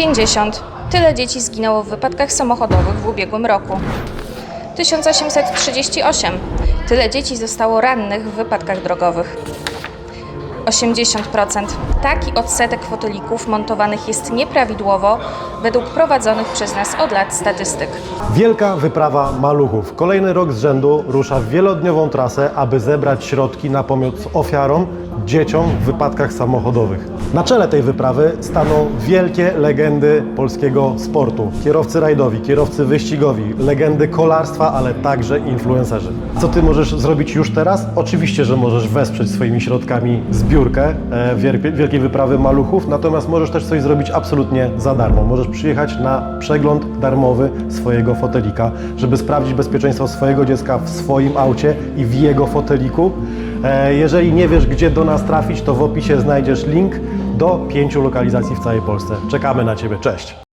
50. Tyle dzieci zginęło w wypadkach samochodowych w ubiegłym roku. 1838. Tyle dzieci zostało rannych w wypadkach drogowych. 80%. Taki odsetek fotelików montowanych jest nieprawidłowo według prowadzonych przez nas od lat statystyk. Wielka wyprawa maluchów. Kolejny rok z rzędu rusza w wielodniową trasę, aby zebrać środki na pomoc ofiarom, dzieciom w wypadkach samochodowych. Na czele tej wyprawy staną wielkie legendy polskiego sportu. Kierowcy rajdowi, kierowcy wyścigowi, legendy kolarstwa, ale także influencerzy. Co ty możesz zrobić już teraz? Oczywiście, że możesz wesprzeć swoimi środkami zbiórkę e, Wielkiej Wyprawy Maluchów, natomiast możesz też coś zrobić absolutnie za darmo. Możesz przyjechać na przegląd darmowy swojego fotelika, żeby sprawdzić bezpieczeństwo swojego dziecka w swoim aucie i w jego foteliku. E, Jeżeli nie wiesz, gdzie do nas trafić, to w opisie znajdziesz link do pięciu lokalizacji w całej Polsce. Czekamy na Ciebie. Cześć!